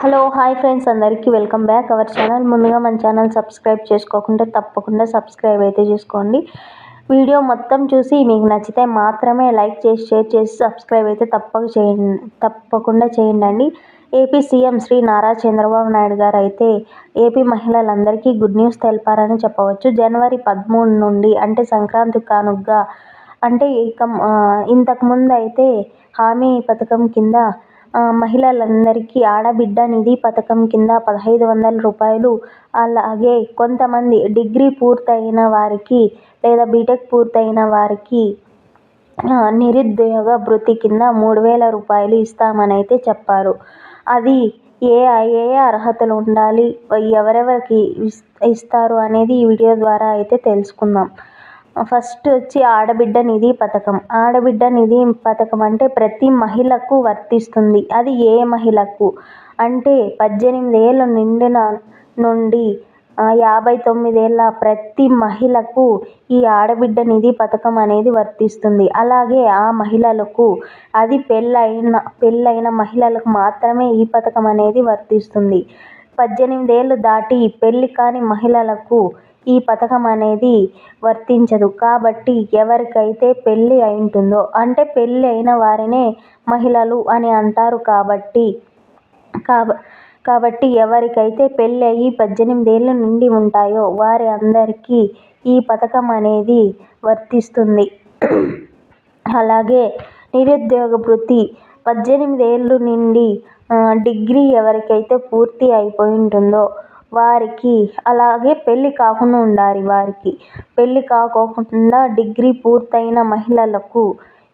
Hello hi friends. అందరికీ welcome back. Our channel ముందుగా మన ఛానల్ సబ్స్క్రైబ్ చేసుకోకుంటే తప్పకుండా సబ్స్క్రైబ్ అయితే చేసుకోండి. వీడియో మొత్తం చూసి మీకు నచ్చితే మాత్రమే లైక్ చేసి షేర్ చేసి సబ్స్క్రైబ్ అయితే తప్పక చేయండి తప్పకుండా చేయండి ఏపీ సీఎం శ్రీ నారా చంద్రబాబు నాయుడు గారు అయితే ఏపీ మహిళలందరికీ గుడ్ న్యూస్ తెలిపారని చెప్పవచ్చు. జనవరి పదమూడు నుండి అంటే సంక్రాంతి కానుగ్గా అంటే ఇక ఇంతకుముందు అయితే హామీ పథకం కింద మహిళలందరికీ ఆడబిడ్డ నిధి పథకం కింద పదహైదు వందల రూపాయలు. అలాగే కొంతమంది డిగ్రీ పూర్తయిన వారికి లేదా బీటెక్ పూర్తయిన వారికి నిరుద్యోగ భృతి కింద మూడు వేల రూపాయలు ఇస్తామని అయితే చెప్పారు. అది ఏ ఏ అర్హతలు ఉండాలి? ఎవరెవరికి ఇస్తారు అనేది ఈ వీడియో ద్వారా అయితే తెలుసుకుందాం. ఫస్ట్ వచ్చి ఆడబిడ్డ నిధి పథకం. ఆడబిడ్డ నిధి పథకం అంటే ప్రతి మహిళకు వర్తిస్తుంది. అది ఏ మహిళకు? అంటే పద్దెనిమిది ఏళ్ళు నిండిన నుండి యాభై తొమ్మిదేళ్ళ ప్రతి మహిళకు ఈ ఆడబిడ్డ నిధి పథకం అనేది వర్తిస్తుంది. అలాగే ఆ మహిళలకు అది పెళ్ళైన పెళ్ళైన మహిళలకు మాత్రమే ఈ పథకం అనేది వర్తిస్తుంది. పద్దెనిమిది ఏళ్ళు దాటి పెళ్ళి కాని మహిళలకు ఈ పథకం అనేది వర్తించదు. కాబట్టి ఎవరికైతే పెళ్ళి అయి ఉంటుందో అంటే పెళ్ళి అయిన వారినే మహిళలు అని అంటారు కాబట్టి కాబ కాబట్టి ఎవరికైతే పెళ్ళి అయ్యి పద్దెనిమిది ఏళ్ళు నిండి ఉంటాయో వారి అందరికీ ఈ పథకం అనేది వర్తిస్తుంది. అలాగే నిరుద్యోగ భృతి పద్దెనిమిది ఏళ్ళు నిండి డిగ్రీ ఎవరికైతే పూర్తి అయిపోయి ఉంటుందో వారికి. అలాగే పెళ్ళి కాకుండా ఉండాలి వారికి. పెళ్ళి కాకోకుండా డిగ్రీ పూర్తయిన మహిళలకు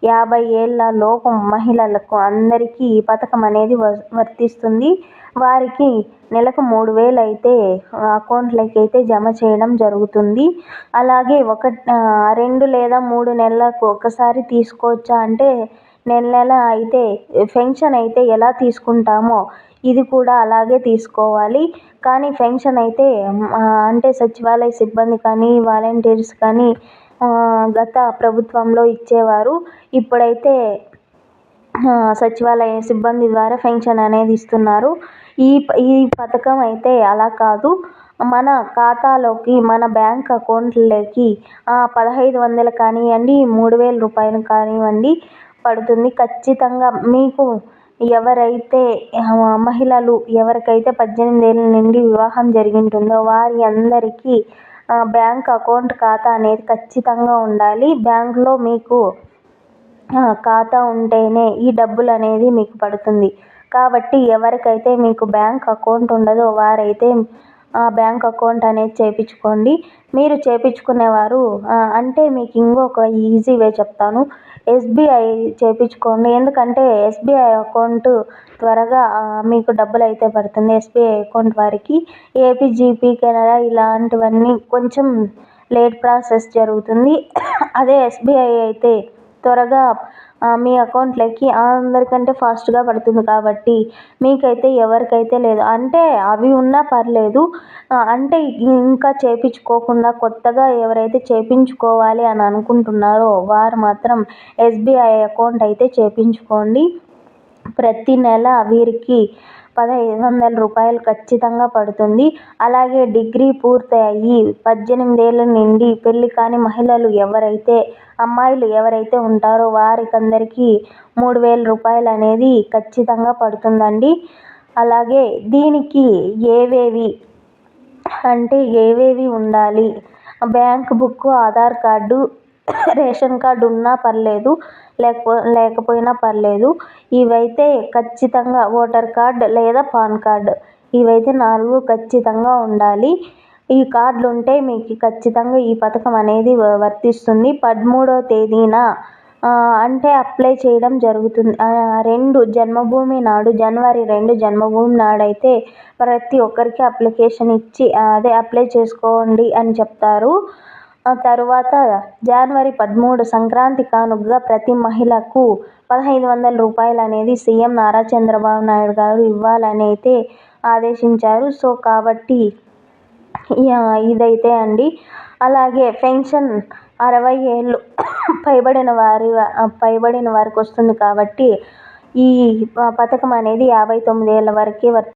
యాభై ఏళ్ళ లోపు మహిళలకు అందరికీ ఈ పథకం అనేది వర్తిస్తుంది. వారికి నెలకు మూడు వేలు అయితే అకౌంట్లోకి అయితే జమ చేయడం జరుగుతుంది. అలాగే ఒక రెండు లేదా మూడు నెలలకు ఒకసారి తీసుకోవచ్చా అంటే నెల నెల అయితే పెన్షన్ అయితే ఎలా తీసుకుంటామో ఇది కూడా అలాగే తీసుకోవాలి. కానీ పెన్షన్ అయితే అంటే సచివాలయ సిబ్బంది కానీ వాలంటీర్స్ కానీ గత ప్రభుత్వంలో ఇచ్చేవారు. ఇప్పుడైతే సచివాలయ సిబ్బంది ద్వారా పెన్షన్ అనేది ఇస్తున్నారు. ఈ ఈ పథకం అయితే అలా కాదు. మన ఖాతాలోకి మన బ్యాంక్ అకౌంట్లోకి పదహైదు వందలు కానివ్వండి మూడు వేల రూపాయలు కానివ్వండి పడుతుంది. ఖచ్చితంగా మీకు ఎవరైతే మహిళలు ఎవరికైతే పద్దెనిమిది ఏళ్ళ నుండి వివాహం జరిగింటుందో వారి అందరికీ బ్యాంక్ అకౌంట్ ఖాతా అనేది ఖచ్చితంగా ఉండాలి. బ్యాంక్లో మీకు ఖాతా ఉంటేనే ఈ డబ్బులు అనేది మీకు పడుతుంది. కాబట్టి ఎవరికైతే మీకు బ్యాంక్ అకౌంట్ ఉండదో వారైతే బ్యాంక్ అకౌంట్ అనేది చేయించుకోండి మీరు చేయించుకునేవారు అంటే మీకు ఇంకొక ఈజీ వే చెప్తాను. ఎస్బీఐ చేయించుకోండి ఎందుకంటే ఎస్బీఐ అకౌంట్ త్వరగా మీకు డబ్బులు అయితే పడుతుంది. ఎస్బీఐ అకౌంట్ వారికి ఏపీజీపీ కెనరా ఇలాంటివన్నీ కొంచెం లేట్ ప్రాసెస్ జరుగుతుంది. అదే ఎస్బీఐ అయితే త్వరగా మీ అకౌంట్లోకి అందరికంటే ఫాస్ట్గా పడుతుంది కాబట్టి మీకైతే ఎవరికైతే లేదు. అంటే అవి ఉన్నా పర్లేదు. అంటే ఇంకా చేయించుకోకుండా కొత్తగా ఎవరైతే చేయించుకోవాలి అని అనుకుంటున్నారో వారు మాత్రం ఎస్బీఐ అకౌంట్ అయితే చేయించుకోండి ప్రతి నెల వీరికి పదహైదు వందల రూపాయలు ఖచ్చితంగా పడుతుంది. అలాగే డిగ్రీ పూర్తి అయ్యి పద్దెనిమిది ఏళ్ళ నుండి పెళ్ళి కాని మహిళలు ఎవరైతే అమ్మాయిలు ఎవరైతే ఉంటారో వారికి అందరికీ మూడు వేల రూపాయలు అనేది ఖచ్చితంగా పడుతుందండి. అలాగే దీనికి ఏవేవి అంటే ఏవేవి ఉండాలి? Bank book Aadhaar card ration card ఉన్నా పర్లేదు లేకపో లేకపోయినా పర్లేదు. ఇవైతే ఖచ్చితంగా ఓటర్ కార్డ్ లేదా పాన్ కార్డ్. ఇవైతే నాలుగు ఖచ్చితంగా ఉండాలి. ఈ కార్డులు ఉంటే మీకు ఖచ్చితంగా ఈ పథకం అనేది వర్తిస్తుంది. పదమూడవ తేదీన అంటే అప్లై చేయడం జరుగుతుంది. రెండు జన్మభూమి నాడు జనవరి రెండు జన్మభూమి నాడైతే ప్రతి ఒక్కరికి అప్లికేషన్ ఇచ్చి అదే అప్లై చేసుకోండి అని చెప్తారు. తరువాత జనవరి పదమూడు సంక్రాంతి కానుకగా ప్రతి మహిళకు పదహైదు వందల రూపాయలు అనేది సీఎం నారా చంద్రబాబు నాయుడు గారు ఇవ్వాలని అయితే ఆదేశించారు. సో కాబట్టి ఇదైతే అండి. అలాగే పెన్షన్ అరవై ఏళ్ళు పైబడిన వారి పైబడిన వారికి వస్తుంది కాబట్టి ఈ పథకం అనేది యాభై తొమ్మిది ఏళ్ళ వరకే వర్తి